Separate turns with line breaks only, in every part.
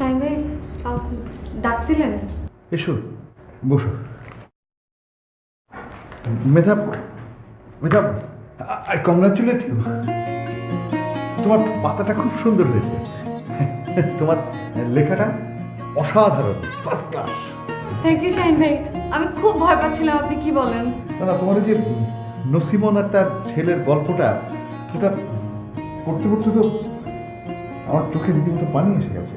ভাই ডাকছিলেন।
এসো বসো। Medha Medha I congratulate you. তোমার পাতাটা খুব সুন্দর হয়েছে। তোমার লেখাটা অসাধারণ first class
thank you Shahin ভাই। আমি খুব ভয় পাচ্ছিলাম আপনি কি বলেন?
না তোমার যে নসিমন আর তার ছেলের গল্পটা ওটা পড়তে পড়তে তো আমার চোখে রীতিমতো পানি এসে গেছে।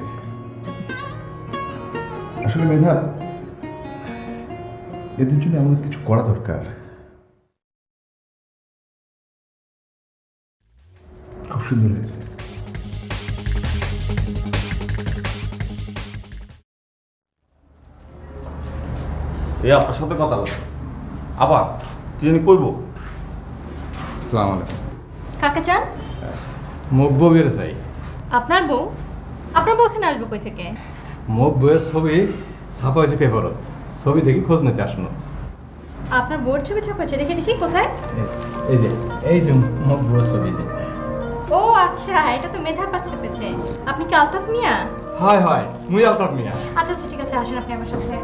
আসলে মেধা এদের জন্য আমাদের কিছু করা দরকার। খুব সুন্দর হয়েছে।
এই আপনার সাথে কথা বল আবার কি জানি করব?
সালাম আলাইকুম।
কাকে চান?
মুখ বউয়ের চাই।
আপনার বউ? আপনার বউ এখানে আসবে কই থেকে?
মুখ বইয়ের ছবি ছাপা হয়েছে পেপারত। ছবি দেখি খোঁজ নিতে আসলো।
আপনার বোর্ড ছবি ছাপাচ্ছে দেখি দেখি কোথায়?
এই যে এই যে মুখ বইয়ের ছবি যে।
ও আচ্ছা এটা তো মেধা পাস ছাপেছে। আপনি কি আলতাফ মিয়া?
হয় হয় মুই আলতাফ মিয়া।
আচ্ছা আচ্ছা ঠিক আছে আসেন আপনি আমার সাথে।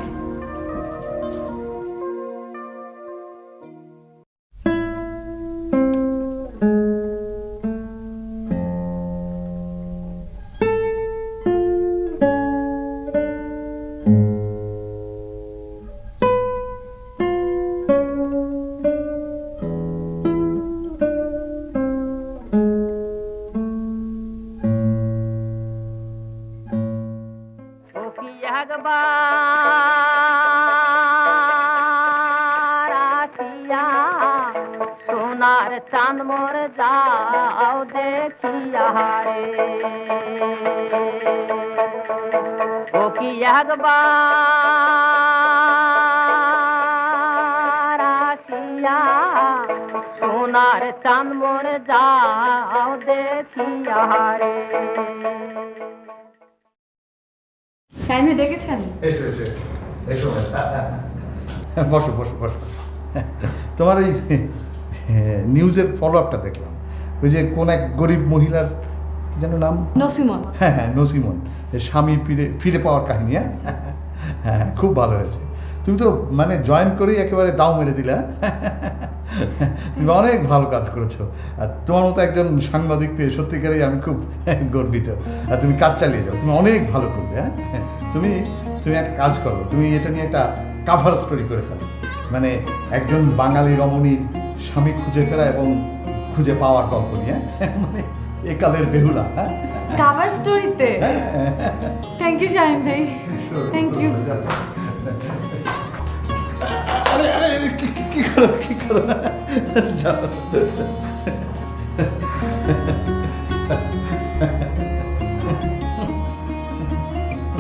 কি একবার আসিয়া সোনার চাঁদ মোর যাও দেখিয়া রে ও কি একবার আসিয়া সোনার চাঁদ মোর
শাহিন ডেকেছেন?
এসো এসো এসো। বসো বসো বসো। তোমার এই নিউজের ফলো আপটা দেখলাম। ওই যে কোন এক গরিব মহিলার কি যেন নাম?
নসিমন।
হ্যাঁ হ্যাঁ নসিমন। স্বামী ফিরে ফিরে পাওয়ার কাহিনী হ্যাঁ? হ্যাঁ খুব ভালো হয়েছে। তুমি তো মানে জয়েন করেই একেবারে দাও মেরে দিলে হ্যাঁ? তুমি অনেক ভালো কাজ করেছ। আর তোমার মতো একজন সাংবাদিক পেয়ে সত্যিকারেই আমি খুব গর্বিত। আর তুমি কাজ চালিয়ে যাও তুমি অনেক ভালো করবে হ্যাঁ? তুমি তুমি একটা কাজ করো তুমি এটা নিয়ে একটা কাভার স্টোরি করে ফেলো। মানে একজন বাঙালি রমণীর স্বামী খুঁজে ফেরা এবং খুঁজে পাওয়ার গল্প নিয়ে হ্যাঁ? মানে একালের বেহুলা হ্যাঁ?
কাভার স্টোরিতে থ্যাংক ইউ শাহিন ভাই। থ্যাংক ইউ
কি করো কি করো? যাও।